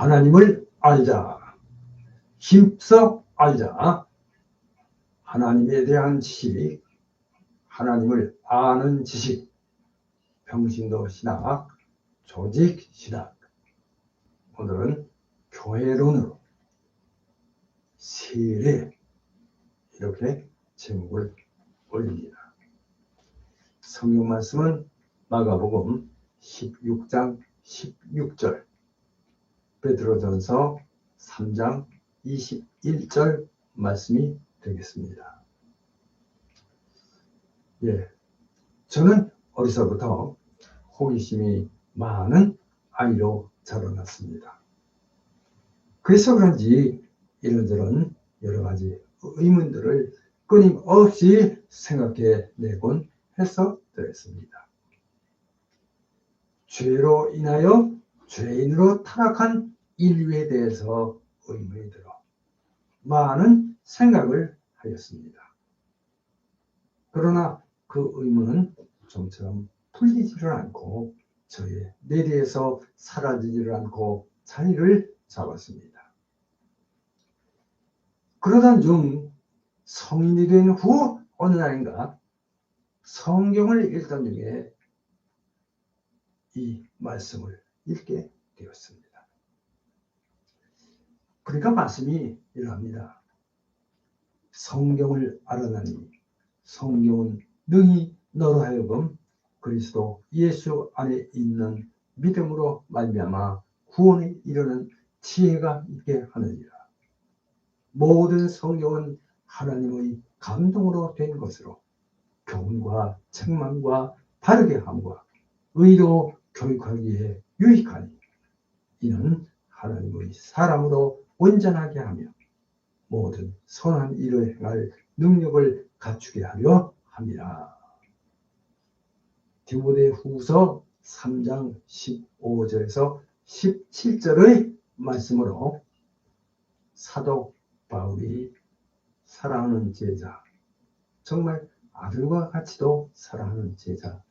하나님을 알자. 힘써 알자. 하나님에 대한 지식, 하나님을 아는 지식, 평신도 신학, 조직 신학. 오늘은 교회론으로 세례 이렇게 제목을 올립니다. 성경 말씀은 마가복음 16장 16절, 베드로전서 3장 21절 말씀이 되겠습니다. 예, 저는 어려서부터 호기심이 많은 아이로 자라났습니다. 그래서 그런지 이런저런 여러 가지 의문들을 끊임없이 생각해 내곤 해서 드렸습니다. 죄로 인하여 죄인으로 타락한 인류에 대해서 의문이 들어 많은 생각을 하였습니다. 그러나 그 의문은 좀처럼 풀리지를 않고 저의 뇌리에서 사라지지를 않고 자리를 잡았습니다. 그러던 중 성인이 된 후 어느 날인가 성경을 읽던 중에 이 말씀을 읽게 되었습니다. 그러니까 말씀이 이러합니다. 성경을 알아나니 성경은 능히 너로 하여금 그리스도 예수 안에 있는 믿음으로 말미암아 구원에 이르는 지혜가 있게 하느니라. 모든 성경은 하나님의 감동으로 된 것으로 교훈과 책망과 바르게 함과 의로 교육하기에 유익하니 이는 하나님의 사람으로 온전하게 하며 모든 선한 일을 행할 능력을 갖추게 하려 합니다. 디모데 후서 3장 15절에서 17절의 말씀으로 사도 바울이 사랑하는 제자, 정말 아들과 같이도 사랑하는 제자,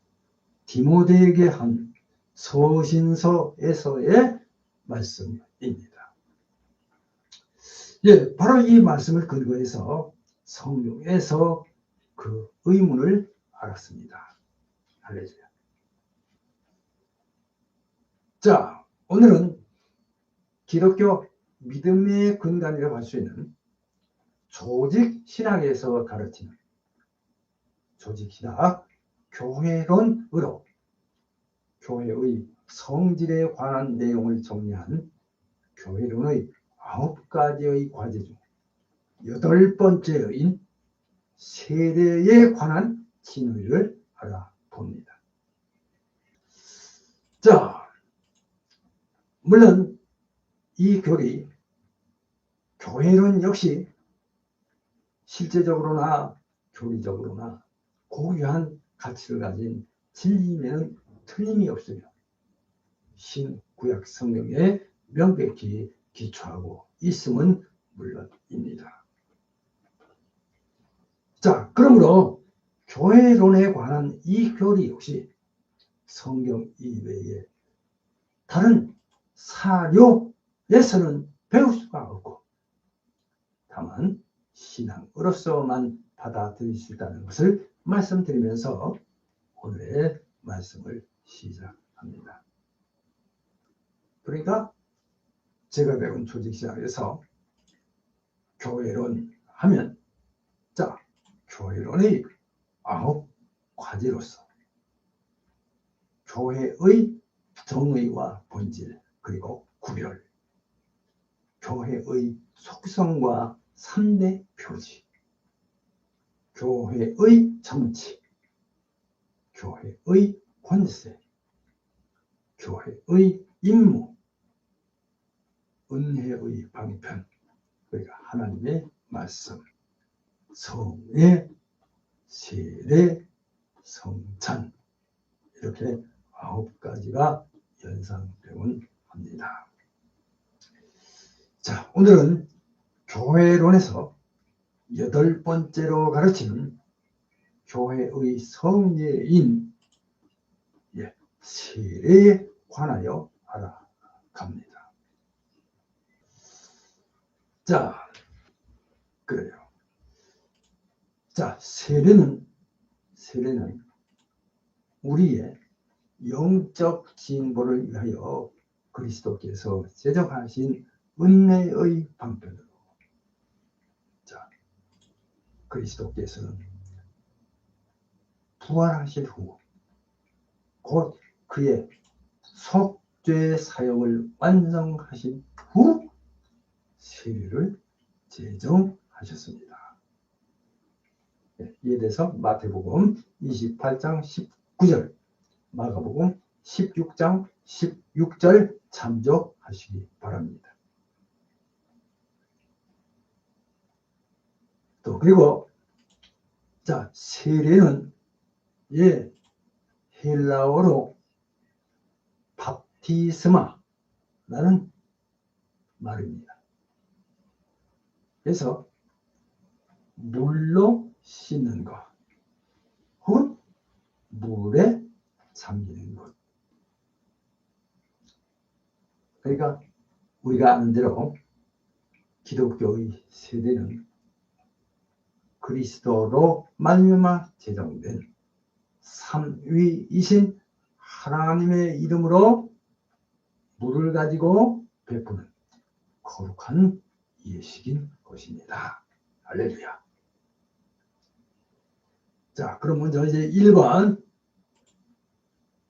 디모데에게 한 서신서에서의 말씀입니다. 예, 바로 이 말씀을 근거해서 성경에서 그 의문을 알았습니다. 할렐루야. 자, 오늘은 기독교 믿음의 근간이라고 할 수 있는 조직 신학에서 가르치는 조직 신학 교회론으로 교회의 성질에 관한 내용을 정리한 교회론의 아홉 가지의 과제 중 여덟 번째인 세례에 관한 진리를 알아봅니다. 자, 물론 이 교리, 교회론 역시 실제적으로나 교리적으로나 고유한 가치를 가진 진리에는 틀림이 없으며 신구약 성경에 명백히 기초하고 있음은 물론입니다. 자, 그러므로 교회론에 관한 이 교리 역시 성경 이외에 다른 사료에서는 배울 수가 없고 다만 신앙으로서만 받아들일 수 있다는 것을 말씀드리면서 오늘의 말씀을 시작합니다. 그러니까 제가 배운 조직시장에서 교회론 하면 자 교회론의 아홉 과제로서 교회의 정의와 본질 그리고 구별 교회의 속성과 3대 표지 교회의 정치 교회의 권세 교회의 임무 은혜의 방편 그러니까 하나님의 말씀 성의 세례 성찬 이렇게 아홉 가지가 연상되곤 합니다. 자, 오늘은 교회론에서 여덟 번째로 가르치는 교회의 성례인 예, 세례에 관하여 알아갑니다. 자, 그래요. 자, 세례는, 세례는 우리의 영적 진보를 위하여 그리스도께서 제정하신 은혜의 방편으로. 자, 그리스도께서는 부활하실 후, 곧 그의 속죄 사역을 완성하신 후, 세례를 제정하셨습니다. 네, 이에 대해서 마태복음 28장 19절, 마가복음 16장 16절 참조하시기 바랍니다. 또 그리고 자 세례는 예 헬라어로 밥티스마라는 말입니다. 그래서 물로 씻는 것 혹은 물에 잠기는 것. 그러니까 우리가 아는 대로 기독교의 세대는 그리스도로 말미암아 제정된 삼위이신 하나님의 이름으로 물을 가지고 베푸는 거룩한 예식인 것입니다. 할렐루야. 자, 그럼 먼저 이제 1번.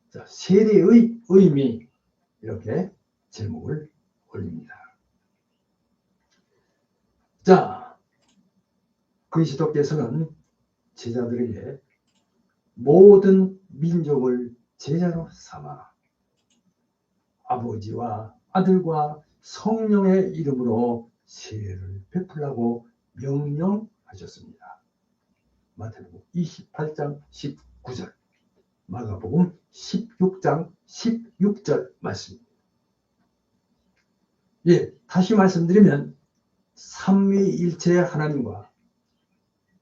자, 세례의 의미. 이렇게 제목을 올립니다. 자, 그리스도께서는 제자들에게 모든 민족을 제자로 삼아 아버지와 아들과 성령의 이름으로 세례를 베풀라고 명령하셨습니다. 마태복음 28장 19절, 마가복음 16장 16절 말씀입니다. 예, 다시 말씀드리면 삼위일체 하나님과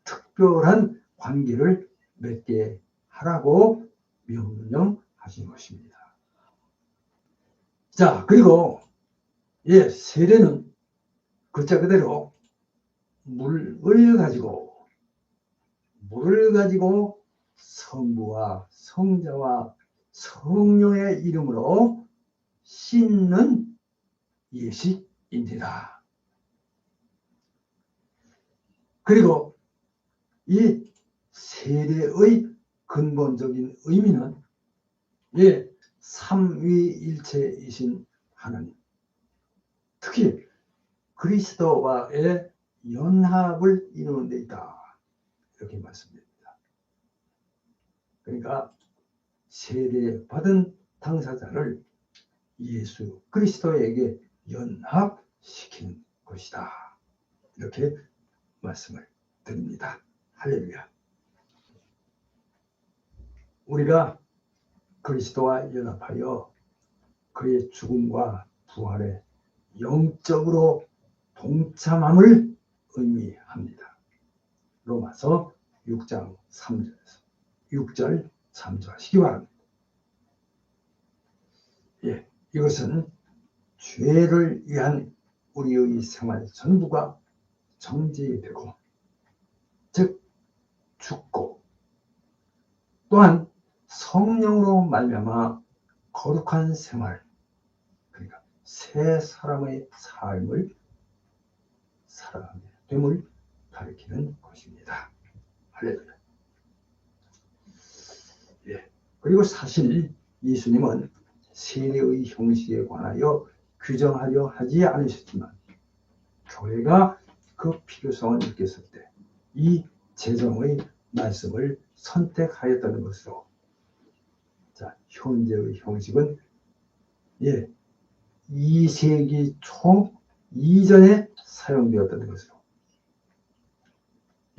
특별한 관계를 맺게 하라고 명령하신 것입니다. 자, 그리고 예, 세례는 글자 그대로 물을 가지고 물을 가지고 성부와 성자와 성령의 이름으로 씻는 예식입니다. 그리고 이 세례의 근본적인 의미는 예, 삼위일체이신 하나님 특히 그리스도와의 연합을 이루는 데 있다. 이렇게 말씀드립니다. 그러니까 세례받은 당사자를 예수 그리스도에게 연합시킨 것이다. 이렇게 말씀을 드립니다. 할렐루야. 우리가 그리스도와 연합하여 그의 죽음과 부활에 영적으로 동참함을 의미합니다. 로마서 6장 3절에서 6절 참조하시기 바랍니다. 예, 이것은 죄를 위한 우리의 생활 전부가 정지되고 즉 죽고 또한 성령으로 말미암아 거룩한 생활 그러니까 새 사람의 삶을 살아가게 됨을 가리키는 것입니다. 할렐루야. 예. 그리고 사실 예수님은 세례의 형식에 관하여 규정하려 하지 않으셨지만 교회가 그 필요성을 느꼈을 때 이 재정의 말씀을 선택하였다는 것으로 자 현재의 형식은 예 2세기 초 이전에 사용되었다는 것으로.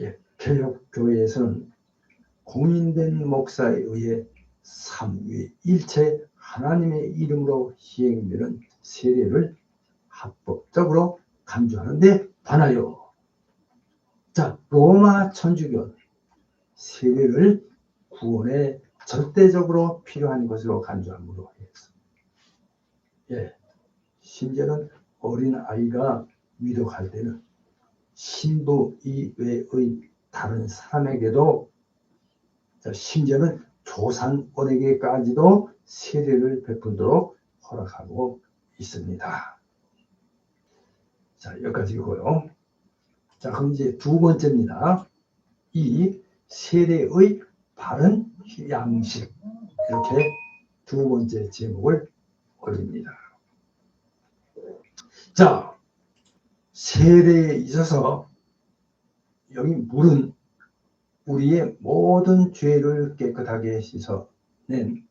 예, 개혁교회에서는 공인된 목사에 의해 삼위 일체 하나님의 이름으로 시행되는 세례를 합법적으로 간주하는데 관하여 자 로마 천주교 세례를 구원에 절대적으로 필요한 것으로 간주함으로 해서 예 심지어는 어린 아이가 위독할 때는 신부 이외의 다른 사람에게도 자, 심지어는 조상원에게까지도 세례를 베풀도록 허락하고 있습니다. 자, 여기까지고요. 자, 그럼 이제 두 번째입니다. 이 세례의 바른 양식 이렇게 두 번째 제목을 올립니다. 자, 세례에 있어서 여기 물은 우리의 모든 죄를 깨끗하게 씻어낸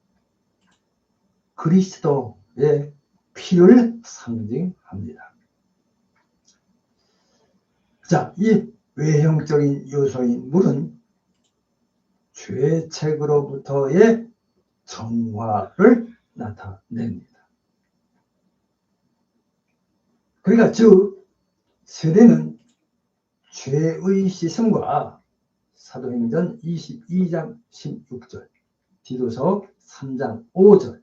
그리스도의 피를 상징합니다. 자, 이 외형적인 요소인 물은 죄책으로부터의 정화를 나타냅니다. 그러니까 즉 세례는 죄의 씻음과 사도행전 22장 16절, 디도서 3장 5절,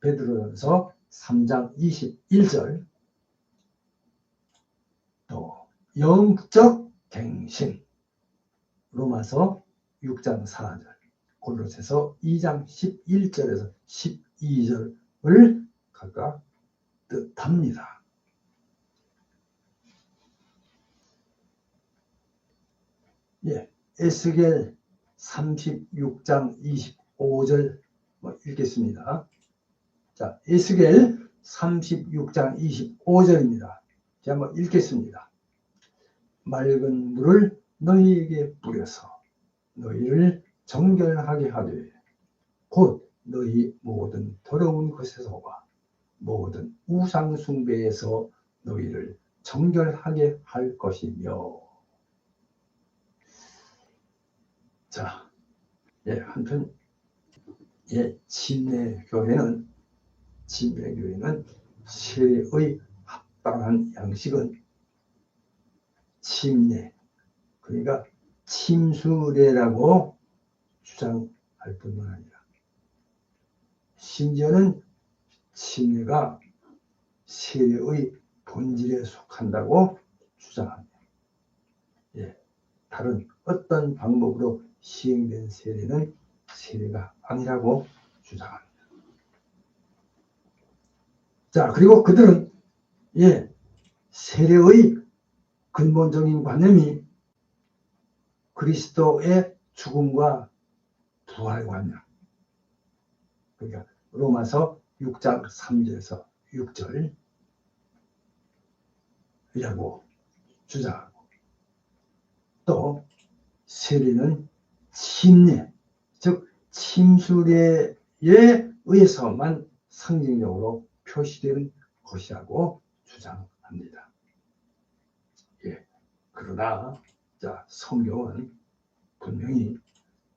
베드로전서 3장 21절, 또 영적 갱신, 로마서 6장 4절, 골로새서 2장 11절에서 12절을 각각 뜻합니다. 예, 에스겔 36장 25절 뭐 읽겠습니다. 자, 에스겔 36장 25절입니다. 제가 한번 읽겠습니다. 맑은 물을 너희에게 뿌려서 너희를 정결하게 하되 곧 너희 모든 더러운 것에서와 모든 우상 숭배에서 너희를 정결하게 할 것이며. 자, 예, 한편 예, 침례 교회는 침례 교회는 세례의 합당한 양식은 침례 그러니까 침수례라고 주장할 뿐만 아니라 심지어는 침례가 세례의 본질에 속한다고 주장합니다. 예, 다른 어떤 방법으로 시행된 세례는 세례가 아니라고 주장합니다. 자, 그리고 그들은 예, 세례의 근본적인 관념이 그리스도의 죽음과 부활 관념. 그러니까 로마서 6장 3절에서 6절 이라고 주장하고 또 세례는 침례, 즉 침수례에 의해서만 상징적으로 표시되는 것이라고 주장합니다. 예. 그러나 자 성경은 분명히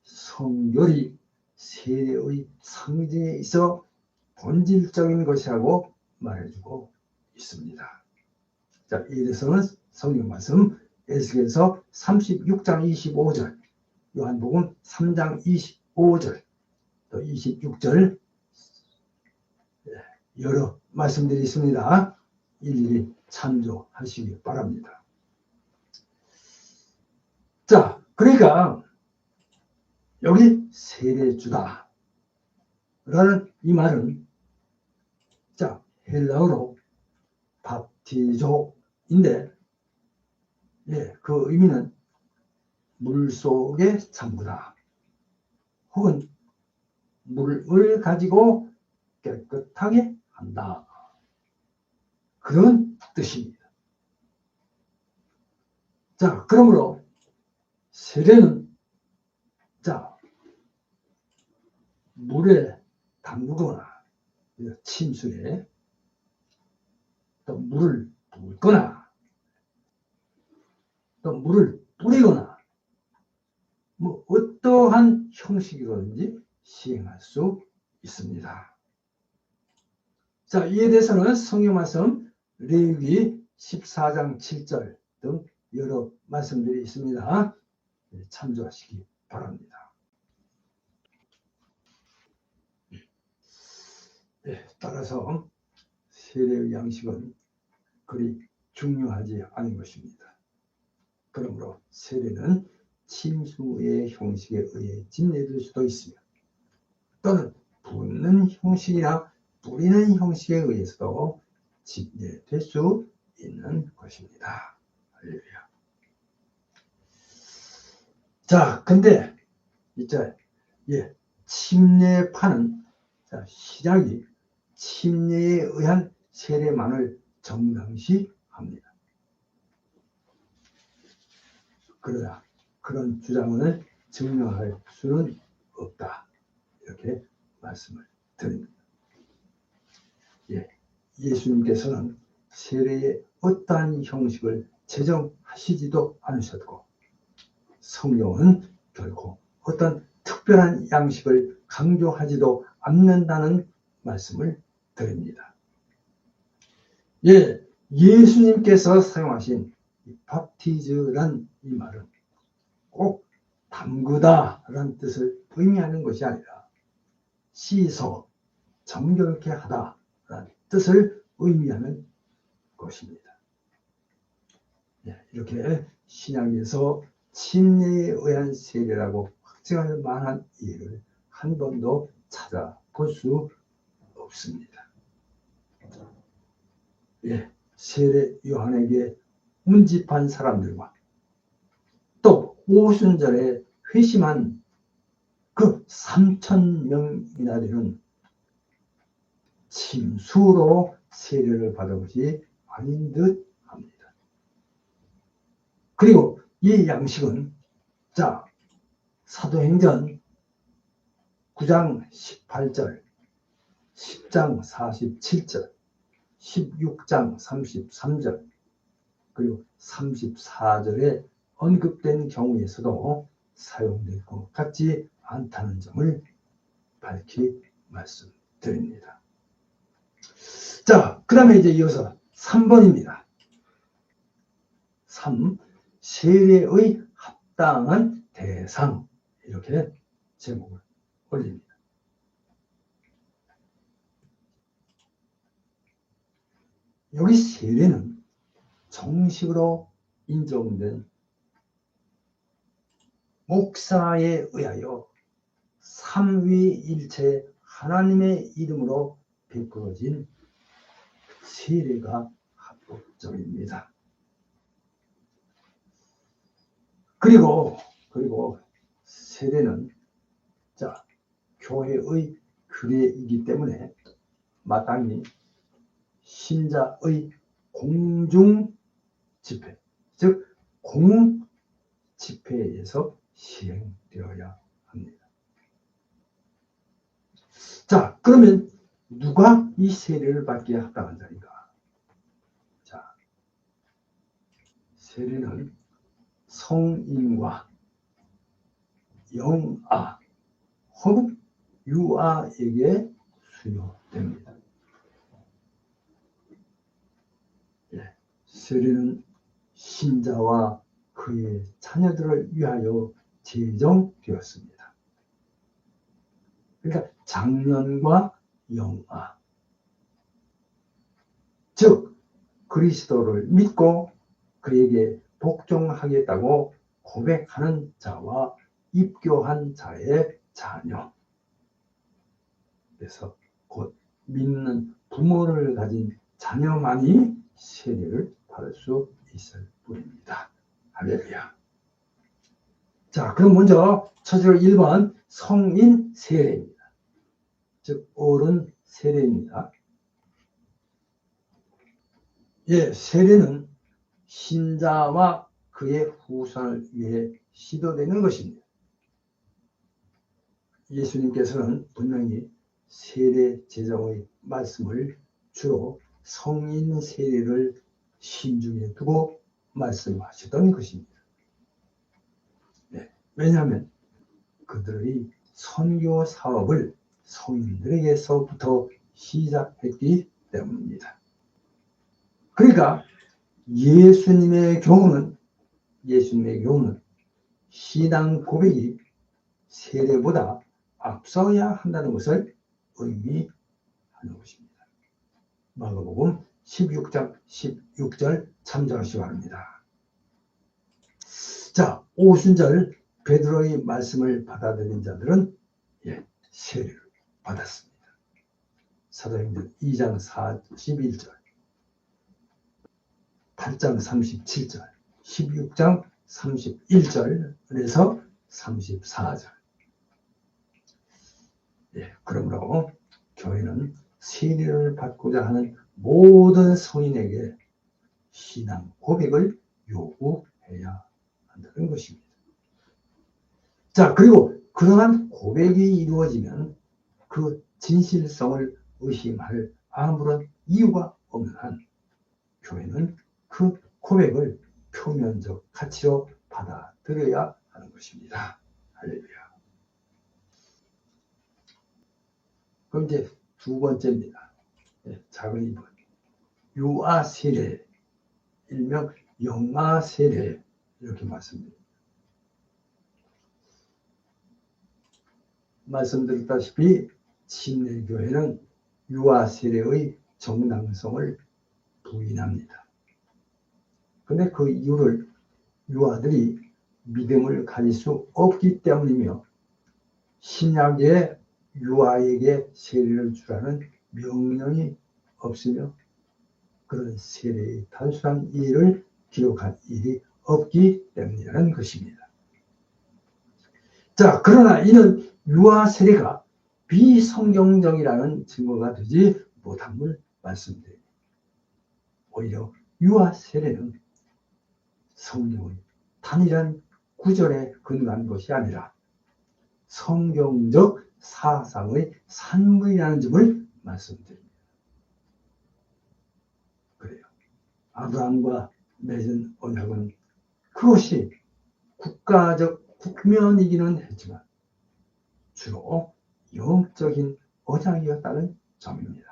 성결이 세례의 상징에 있어 본질적인 것이라고 말해주고 있습니다. 자, 이에 대해서는 성경 말씀 에스겔서 36장 25절, 요한복음 3장 25절, 또 26절 여러 말씀들이 있습니다. 일일이 참조하시기 바랍니다. 자, 그러니까 여기 세례주다. 라는 이 말은 자 헬라어로 밥티조인데 예, 그 의미는 물속에 잠그다. 혹은 물을 가지고 깨끗하게 한다. 그런 뜻입니다. 자 그러므로 세례는 자 물에 담그거나 침수에 또 물을 붓거나 또 물을 뿌리거나 뭐 어떠한 형식이든지 시행할 수 있습니다. 자 이에 대해서는 성경 말씀 레위기 14장 7절 등 여러 말씀들이 있습니다. 네, 참조하시기 바랍니다. 네, 따라서 세례의 양식은 그리 중요하지 않은 것입니다. 그러므로 세례는 침수의 형식에 의해 집례될 수도 있으며 또는 붓는 형식이나 뿌리는 형식에 의해서도 집례될 수 있는 것입니다. 할렐루야. 자, 근데 이제 예, 침례파는 자, 시작이 침례에 의한 세례만을 정당시합니다. 그러나 그런 주장을 증명할 수는 없다. 이렇게 말씀을 드립니다. 예, 예수님께서는 세례의 어떠한 형식을 제정하시지도 않으셨고 성경은 결코 어떤 특별한 양식을 강조하지도 않는다는 말씀을 드립니다. 예, 예수님께서 사용하신 밥티즈란 이 말은 꼭 담그다 라는 뜻을 의미하는 것이 아니라 씻어 정결케 하다 라는 뜻을 의미하는 것입니다. 네, 이렇게 신약에서 침례에 의한 세례라고 확증할 만한 예를 한 번도 찾아볼 수 없습니다. 예, 세례 요한에게 문집한 사람들과 또 오순절에 회심한 그 3천 명이나 되는 침수로 세례를 받은 것이 아닌 듯 합니다. 그리고 이 양식은 자 사도행전 9장 18절 10장 47절 16장 33절 그리고 34절에 언급된 경우에서도 사용될 것 같지 않다는 점을 밝히 말씀드립니다. 자, 그 다음에 이제 이어서 3번입니다. 3. 세례의 합당한 대상. 이렇게 제목을 올립니다. 여기 세례는 정식으로 인정된 목사에 의하여 삼위일체 하나님의 이름으로 베풀어진 세례가 합법적입니다. 그리고 그리고 세례는 자 교회의 규례이기 때문에 마땅히 신자의 공중 집회 즉 공 집회에서 시행되어야 합니다. 자, 그러면 누가 이 세례를 받기에 합당한 자인가? 자, 세례는 성인과 영아 혹은 유아에게 수요됩니다. 예, 세례는 신자와 그의 자녀들을 위하여 제정되었습니다. 그러니까 장년과 영아 즉 그리스도를 믿고 그에게 복종하겠다고 고백하는 자와 입교한 자의 자녀 그래서 곧 믿는 부모를 가진 자녀만이 세례를 받을 수 있을 뿐입니다. 할렐루야. 자, 그럼 먼저 첫째로 1번 성인 세례입니다. 즉 어른 세례입니다. 예, 세례는 신자와 그의 후손을 위해 시도되는 것입니다. 예수님께서는 분명히 세례 제정의 말씀을 주로 성인 세례를 신중에 두고 말씀하셨던 것입니다. 네, 왜냐하면 그들의 선교 사업을 성인들에게서부터 시작했기 때문입니다. 그러니까 예수님의 경우는 예수님의 경우는 신앙 고백이 세례보다 앞서야 한다는 것을 의미하는 것입니다. 마가복음 16장 16절 참조하시기 바랍니다. 자, 오순절 베드로의 말씀을 받아들인 자들은 예, 세례를 받았습니다. 사도행전 2장 41절, 8장 37절, 16장 31절에서 34절. 예, 그러므로 교회는 세례를 받고자 하는 모든 성인에게 신앙 고백을 요구해야 한다는 것입니다. 자, 그리고 그러한 고백이 이루어지면 그 진실성을 의심할 아무런 이유가 없는 한 교회는 그 고백을 표면적 가치로 받아들여야 하는 것입니다. 할렐루야. 그럼 이제 두 번째입니다. 예, 작은 이번 유아 세례, 일명 영아 세례 이렇게 말씀드립니다. 말씀드렸다시피 침례교회는 유아 세례의 정당성을 부인합니다. 근데 그 이유를 유아들이 믿음을 가질 수 없기 때문이며 신약에 유아에게 세례를 주라는 명령이 없으며 그런 세례의 단순한 일을 기록한 일이 없기 때문이라는 것입니다. 자, 그러나 이는 유아 세례가 비성경적이라는 증거가 되지 못함을 말씀드립니다. 오히려 유아 세례는 성경의 단일한 구절에 근거한 것이 아니라 성경적 사상의 산물이라는 점을 말씀드립니다. 그래요. 아브라함과 맺은 언약은 그것이 국가적 국면이기는 했지만 주로 영적인 언약이었다는 점입니다.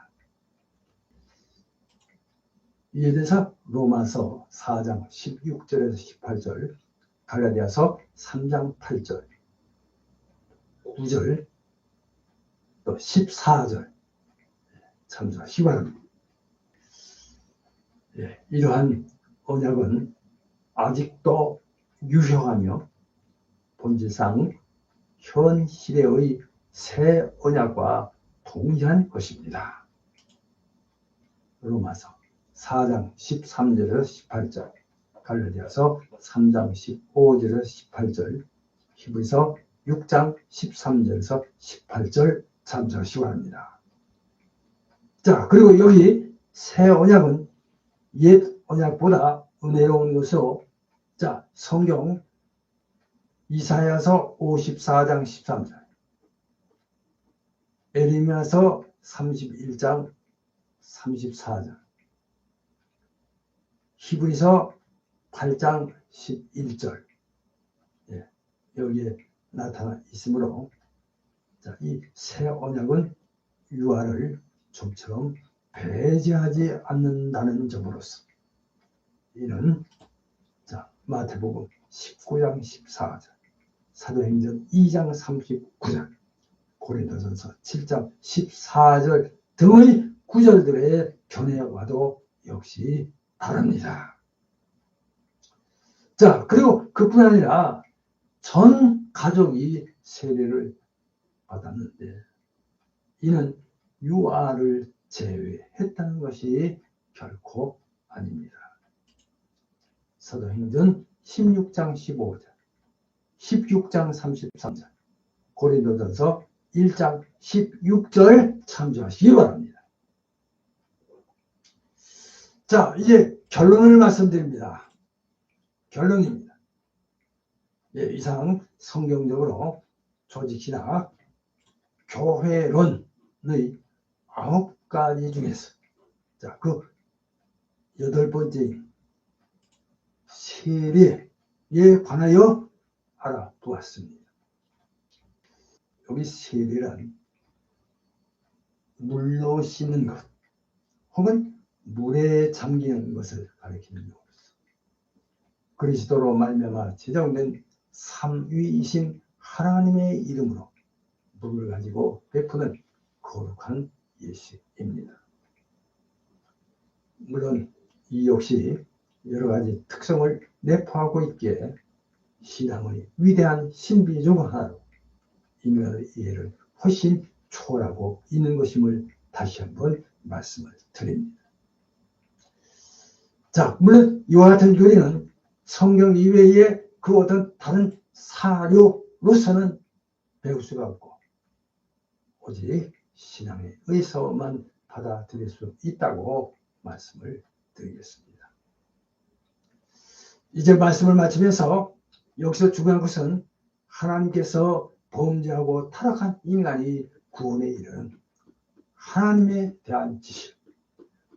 이에 대해서 로마서 4장 16절에서 18절, 갈라디아서 3장 8절, 9절, 또 14절 참조하시기 바랍니다. 예, 이러한 언약은 아직도 유효하며 본질상 현 시대의 새 언약과 동일한 것입니다. 로마서 4장 13절에서 18절, 갈라디아서 3장 15절에서 18절, 히브리서 6장 13절에서 18절 참조하시기 바랍니다. 자, 그리고 여기 새 언약은 옛 언약보다 은혜로운 것으로 자, 성경 이사야서 54장 13절 에리미야서 31장 34절 히브리서 8장 11절. 예, 여기에 나타나 있으므로 자, 이 새 언약은 유아를 좀처럼 배제하지 않는다는 점으로서 이는 자 마태복음 19장 14절 사도행전 2장 39절 고린도전서 7장 14절 등의 구절들의 견해와도 역시 다릅니다. 자 그리고 그뿐 아니라 전 가족이 세례를 받았는데 이는 유아를 제외했다는 것이 결코 아닙니다. 사도행전 16장 15절, 16장 33절, 고린도전서 1장 16절 참조하시기 바랍니다. 자, 이제 결론을 말씀드립니다. 결론입니다. 예, 이상 성경적으로 조직이나 교회론의 아홉 가지 중에서 자, 그 여덟 번째 세례에 관하여 알아보았습니다. 여기 세례란 물로 씻는 것 혹은 물에 잠기는 것을 가리키는 용어로서 그리스도로 말미암아 제정된 삼위이신 하나님의 이름으로 물을 가지고 베푸는 거룩한 예식입니다. 물론 이 역시 여러 가지 특성을 내포하고 있기에 신앙의 위대한 신비 중 하나로 인간의 이해를 훨씬 초월하고 있는 것임을 다시 한번 말씀을 드립니다. 자, 물론 이와 같은 교리는 성경 이외에 그 어떤 다른 사료로서는 배울 수가 없고 오직 신앙에 의해서만 받아들일 수 있다고 말씀을 드리겠습니다. 이제 말씀을 마치면서 여기서 중요한 것은 하나님께서 범죄하고 타락한 인간이 구원에 이르는 하나님에 대한 지식,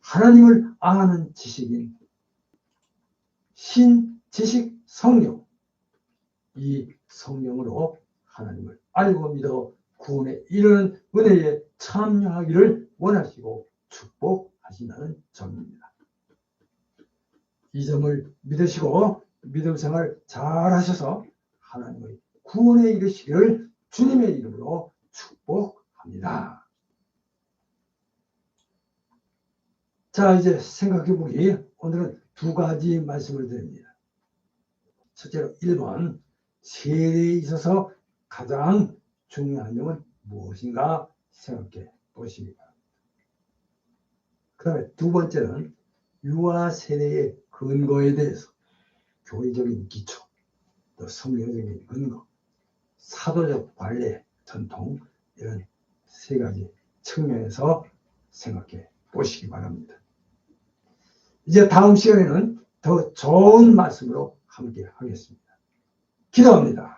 하나님을 아는 지식인 신 지식 성령, 이 성령으로 하나님을 알고 믿어 구원에 이르는 은혜에 참여하기를 원하시고 축복하신다는 점입니다. 이 점을 믿으시고 믿음 생활 잘 하셔서 하나님의 구원에 이르시기를 주님의 이름으로 축복합니다. 자, 이제 생각해 보기 오늘은 두 가지 말씀을 드립니다. 첫째로 1번 세례에 있어서 가장 중요한 점은 무엇인가 생각해 바랍니다. 그 다음에 두 번째는 유아 세례의 근거에 대해서 교회적인 기초, 또 성경적인 근거, 사도적 관례, 전통 이런 세 가지 측면에서 생각해 보시기 바랍니다. 이제 다음 시간에는 더 좋은 말씀으로 함께 하겠습니다. 기도합니다.